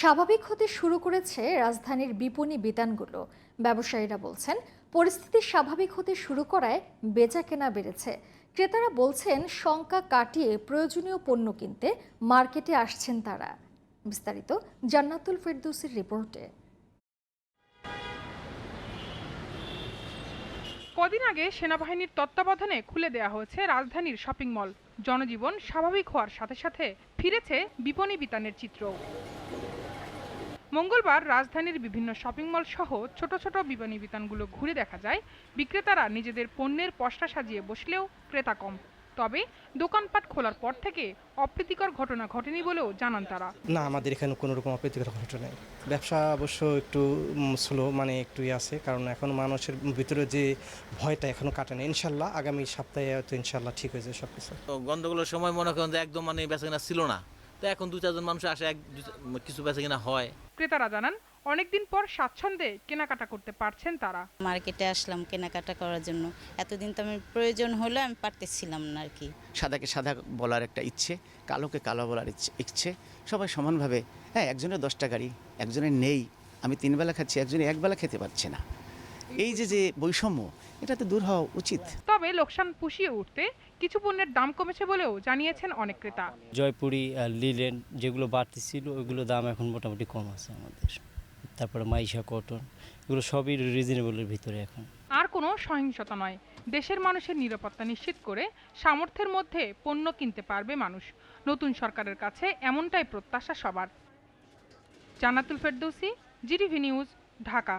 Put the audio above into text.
স্বাভাবিক হতে শুরু করেছে রাজধানীর বিপণী বিতানগুলো। ব্যবসায়ীরা বলছেন, পরিস্থিতি স্বাভাবিক হতে শুরু করায় বেচা কেনা বেড়েছে। ক্রেতারা বলছেন, শঙ্কা কাটিয়ে প্রয়োজনীয় পণ্য কিনতে মার্কেটে আসছেন তারা। বিস্তারিত জান্নাতুল ফেরদৌসির রিপোর্টে। কদিন আগে সেনাবাহিনীর তত্ত্বাবধানে খুলে দেওয়া হয়েছে রাজধানীর শপিং মল। জনজীবন স্বাভাবিক হওয়ার সাথে সাথে ফিরেছে বিপণী বিতানের চিত্র মঙ্গলবার রাজধানীর বিভিন্ন শপিং মল সহ ছোট ছোট বিপণী বিতানগুলো ঘুরে দেখা যায়। বিক্রেতারা নিজেদের পণ্যের পসরা সাজিয়ে বসলেও ক্রেতা কম। তবে দোকানপাট খোলার পর থেকে অপ্রীতিকর ঘটনা ঘটেনি বলেও জানান তারা। না আমাদের এখানে কোনো রকম অপ্রীতিকর ঘটনা নেই। ব্যবসা অবশ্য একটু স্লো মানে একটু ইয়ে আছে। কারণ এখন মানুষের ভিতরে যে ভয়টা এখনও কাটে না ইনশাল্লাহ আগামী সপ্তাহে হয়তো ইনশাল্লাহ ঠিক হয়ে যাবে সব কিছু তো গন্ডগোলের সময় মনে করেন যে একদম মানে বেচাকেনা ছিল না। তো এখন দু চারজন মানুষ আসে এক চা- কিছু বেচাকেনা হয়। ক্রেতারা জানান অনেকদিন পর স্বাচ্ছন্দ্যে কেনাকাটা করতে পারছেন তারা। মার্কেটে আসলাম কেনাকাটা করার জন্য। এতদিন তো আমি প্রয়োজন হলে আমি পারতেছিলাম না আর কি। সাদাকে সাদা বলার একটা ইচ্ছে কালোকে কালো বলার ইচ্ছে ইচ্ছে। সবাই সমানভাবে হ্যাঁ একজনের দশটা গাড়ি একজনের নেই। আমি তিনবেলা খাচ্ছি একজনে একবেলা খেতে পারছে না। এই যে যে বৈষম্য এটা তো দূর হওয়া উচিত। তবে লোকসান পুষিয়ে উঠতে কিছু পণ্যের দাম কমেছে বলেও জানিয়েছেন অনেক ক্রেতা। জয়পুরি লিলেন যেগুলো বাড়তি ছিল ওইগুলো দাম এখন মোটামুটি কম আছে আমাদের। তারপরে মাইশা কটন এগুলো সবই রিজনেবলের ভিতরে এখন। আর কোনো সহিংসতা নয়। দেশের মানুষের নিরাপত্তা নিশ্চিত করে সামর্থ্যের মধ্যে পণ্য কিনতে পারবে মানুষ। নতুন সরকারের কাছে এমনটাই প্রত্যাশা সবার। Jannatul Ferdousi GTV news Dhaka.